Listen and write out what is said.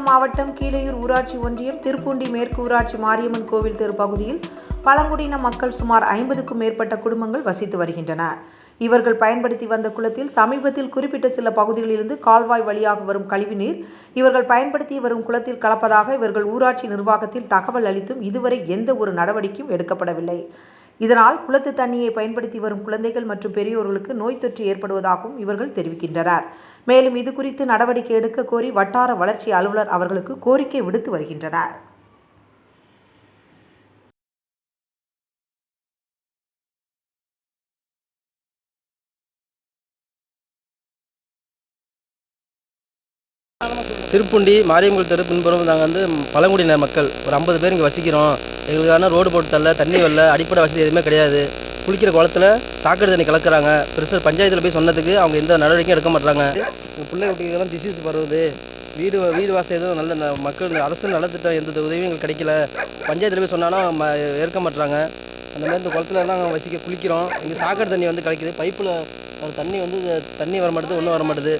மாவட்டம் கீழையூர் ஊராட்சி ஒன்றியம் திருப்பூண்டி மேற்கு ஊராட்சி மாரியம்மன் கோவில் தெரு பகுதியில் பழங்குடியின மக்கள் சுமார் ஐம்பதுக்கும் மேற்பட்ட குடும்பங்கள் வசித்து வருகின்றன. இவர்கள் பயன்படுத்தி வந்த குளத்தில் சமீபத்தில் குறிப்பிட்ட சில பகுதிகளிலிருந்து கால்வாய் வழியாக வரும் கழிவுநீர் இவர்கள் பயன்படுத்தி வரும் குளத்தில் கலப்பதாக இவர்கள் ஊராட்சி நிர்வாகத்தில் தகவல் அளித்தும் இதுவரை எந்த ஒரு நடவடிக்கையும் எடுக்கப்படவில்லை. இதனால் குளத்து தண்ணியை பயன்படுத்தி வரும் குழந்தைகள் மற்றும் பெரியோர்களுக்கு நோய் தொற்று ஏற்படுவதாகவும் இவர்கள் தெரிவிக்கின்றனர். மேலும் இது குறித்து நடவடிக்கை எடுக்க கோரி வட்டார வளர்ச்சி அலுவலர் அவர்களுக்கு கோரிக்கை விடுத்து வருகின்றனர். திருப்புண்டி மாரியம்மன் தெரு பின்புறம் நாங்கள் வந்து பழங்குடியினர் மக்கள். ஒரு ஐம்பது பேர் இங்கே வசிக்கிறோம். எங்களுக்கான ரோடு போட்டு தரல தண்ணி வரல அடிப்படை வசதி எதுவுமே கிடையாது. குளிக்கிற குளத்துல சாக்கடை தண்ணி கலக்குறாங்க. பெருசாக பஞ்சாயத்தில் போய் சொன்னதுக்கு அவங்க எந்த நடவடிக்கையும் எடுக்க மாட்டாங்க எங்கள் பிள்ளை குட்டிகளுக்கெல்லாம் டிசீஸ் வருது. வீடு வீடு வாசல் எதுவும் நல்ல மக்கள் அரசு நலத்திட்டம் எந்த உதவியும் எங்களுக்கு கிடைக்கல. பஞ்சாயத்தில் போய் சொன்னாலும் ஏற்க மாட்டுறாங்க அந்த மாதிரி இந்த குளத்துலலாம் நாங்கள் வசிக்க குளிக்கிறோம். இங்கே சாக்கடை தண்ணி வந்து கிடைக்குது பைப்பில் தண்ணி வந்து தண்ணி வர மாட்டுது ஒன்றும் வர மாட்டுது.